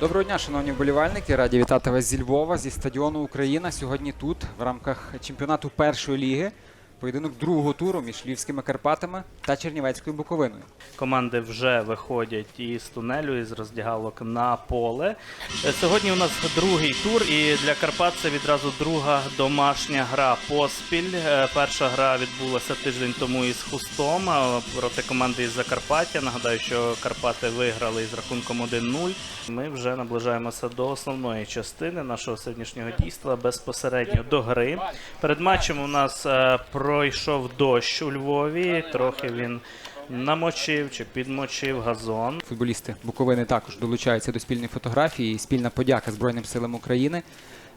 Доброго дня, шановні вболівальники. Раді вітати вас зі Львова, зі стадіону Україна. Сьогодні тут, в рамках чемпіонату першої ліги, поєдинок другого туру між Львівськими Карпатами та Чернівецькою Буковиною. Команди вже виходять із тунелю, із роздягалок на поле. Сьогодні у нас другий тур, і для Карпат це відразу друга домашня гра поспіль. Е, Перша гра відбулася тиждень тому із Хустом проти команди із Закарпаття. Нагадаю, що Карпати виграли із рахунком 1-0. Ми вже наближаємося до основної частини нашого сьогоднішнього дійства безпосередньо до гри. Перед матчем у нас е, пройшов дощ у Львові. Трохи він намочив чи підмочив газон. Футболісти Буковини також долучаються до спільної фотографії. Спільна подяка Збройним силам України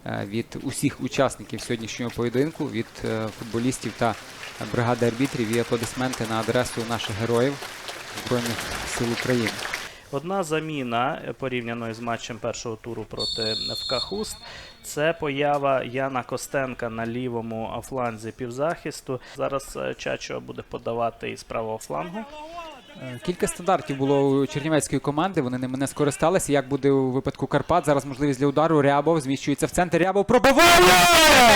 е, від усіх учасників сьогоднішнього поєдинку, від е, футболістів та бригади арбітрів і аплодисменти на адресу наших героїв Збройних сил України. Одна заміна е, порівняно з матчем першого туру проти ФК Хуст. Це поява Яна Костенка на лівому фланзі півзахисту. Зараз е, Чачо буде подавати із правого флангу. Е, Кілька стандартів було у чернівецької команди. Вони ними не скористалися. Як буде у випадку Карпат? Зараз можливість для удару. Рябов зміщується в центр. Рябов пробиває!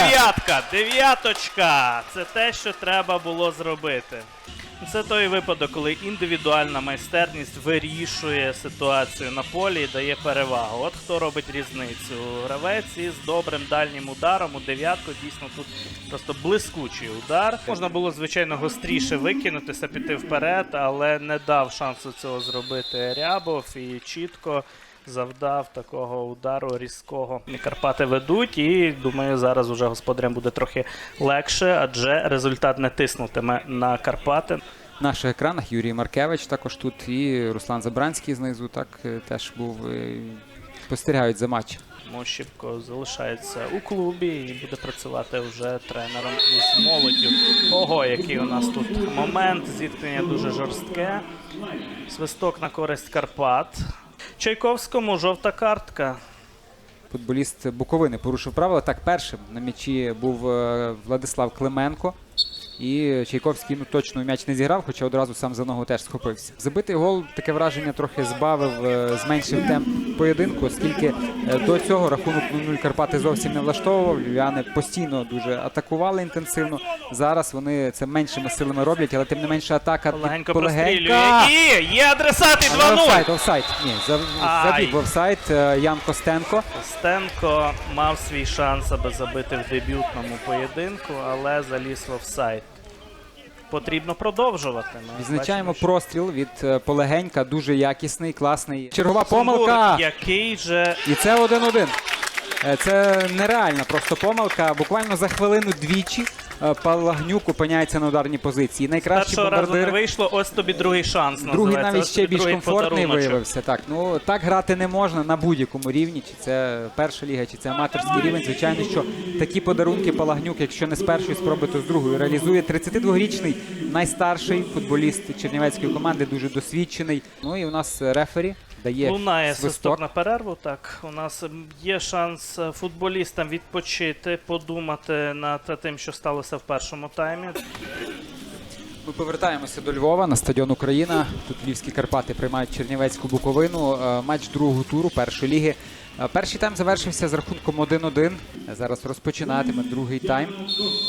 Дев'ятка, дев'яточка. Це те, що треба було зробити. Це той випадок, коли індивідуальна майстерність вирішує ситуацію на полі і дає перевагу. От хто робить різницю. Гравець із добрим дальнім ударом у дев'ятку. Дійсно тут просто блискучий удар. Можна було, звичайно, гостріше викинутися, піти вперед, але не дав шансу цього зробити Рябов і чітко завдав такого удару різкого. Карпати ведуть, і думаю, зараз уже господарям буде трохи легше, адже результат не тиснутиме на Карпати. В наших екранах Юрій Маркевич також тут і Руслан Забранський знизу так е, теж був. е, Спостерігають за матчем. Мощівко залишається у клубі і буде працювати вже тренером із молоддю. Ого, який у нас тут момент. Зіткнення дуже жорстке. Свисток на користь Карпат. Чайковському жовта картка. Футболіст Буковини порушив правила. Так, першим на м'ячі був е, Владислав Клименко. І Чайковський ну, точно м'яч не зіграв, хоча одразу сам за ногу теж схопився. Забитий гол таке враження трохи збавив, е, зменшив темп поєдинку, оскільки е, до цього рахунок 0-0 Карпати зовсім не влаштовував. Львів'яни постійно дуже атакували інтенсивно. Зараз вони це меншими силами роблять, але тим не менше атака Легенько полегенька. І є адресати Але 2-0. Офсайд, офсайд. Ні, за- забіг в офсайд е, Ян Костенко. Стенко мав свій шанс, аби забити в дебютному поєдинку, але заліз в офсайд. Потрібно продовжувати. Ми Відзначаємо бачимо, що простріл від е, полегенька, дуже якісний, класний. Чергова Сумбур, помилка. Який же І це 1-1. Е, Це нереальна просто помилка. Буквально за хвилину двічі Палагнюк опиняється на ударній позиції. Найкращий першого разу не бомбардир. вийшло, ось тобі другий шанс. Другий називається. навіть Ось ще тобі більш другий комфортний подаруночок. виявився. Так, ну так грати не можна на будь-якому рівні, чи це перша ліга, чи це аматорський рівень. Звичайно, що такі подарунки Палагнюк, якщо не з першої спроби, то з другої реалізує. 32-річний найстарший футболіст чернівецької команди, дуже досвідчений. Ну і у нас рефері дає Лунає свисток на перерву. Так, у нас є шанс е, футболістам відпочити, подумати над тим, що сталося в першому таймі. Ми повертаємося до Львова на стадіон Україна. Тут Львівські Карпати приймають Чернівецьку Буковину. Е, Матч другого туру першої ліги. Е, Перший тайм завершився з рахунком 1-1. Зараз розпочинатиме другий тайм.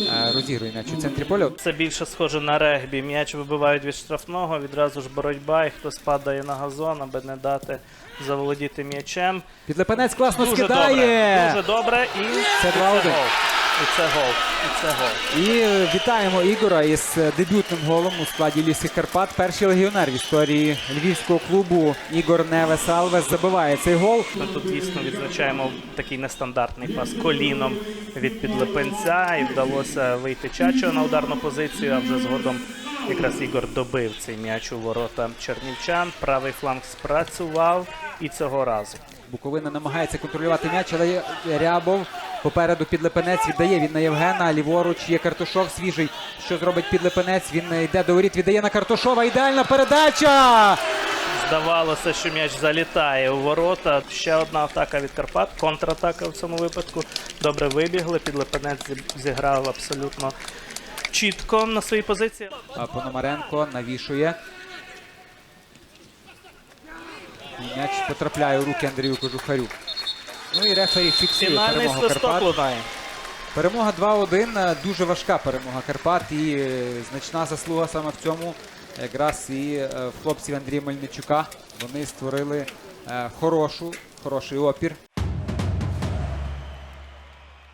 Е, Розігрує м'яч у центрі поля. Це більше схоже на регбі. М'яч вибивають від штрафного, відразу ж боротьба, і хтось падає на газон, аби не дати заволодіти м'ячем. Підлепенець класно Дуже скидає. добре. Дуже добре. І Це два. 2-1. І це гол. І це гол. І е, вітаємо Ігора із е, дебютним голом у складі Львівських Карпат. Перший легіонер в історії львівського клубу Ігор Невес Алвес забиває цей гол. Ми тут дійсно відзначаємо такий нестандартний пас коліном від підлепенця, і вдалося вийти Чачо на ударну позицію, а вже згодом якраз Ігор добив цей м'яч у ворота чернівчан. Правий фланг спрацював і цього разу. Буковина намагається контролювати м'яч, але Рябов попереду підлепенець віддає він на Євгена. Ліворуч є Картушов свіжий. Що зробить підлепенець? Він йде до воріт, віддає на Картушова. Ідеальна передача! Здавалося, що м'яч залітає у ворота. Ще одна атака від Карпат, контратака в цьому випадку. Добре вибігли. Підлепенець зіграв абсолютно чітко на своїй позиції. А Пономаренко навішує. М'яч потрапляє у руки Андрію Кожухарю. Ну і рефері фіксує Фінальний перемогу свисток Карпат. лунає. Перемога 2-1. е, Дуже важка перемога Карпат і е, значна заслуга саме в цьому. Якраз і е, в хлопців Андрія Мельничука. Вони створили е, хорошу, хороший опір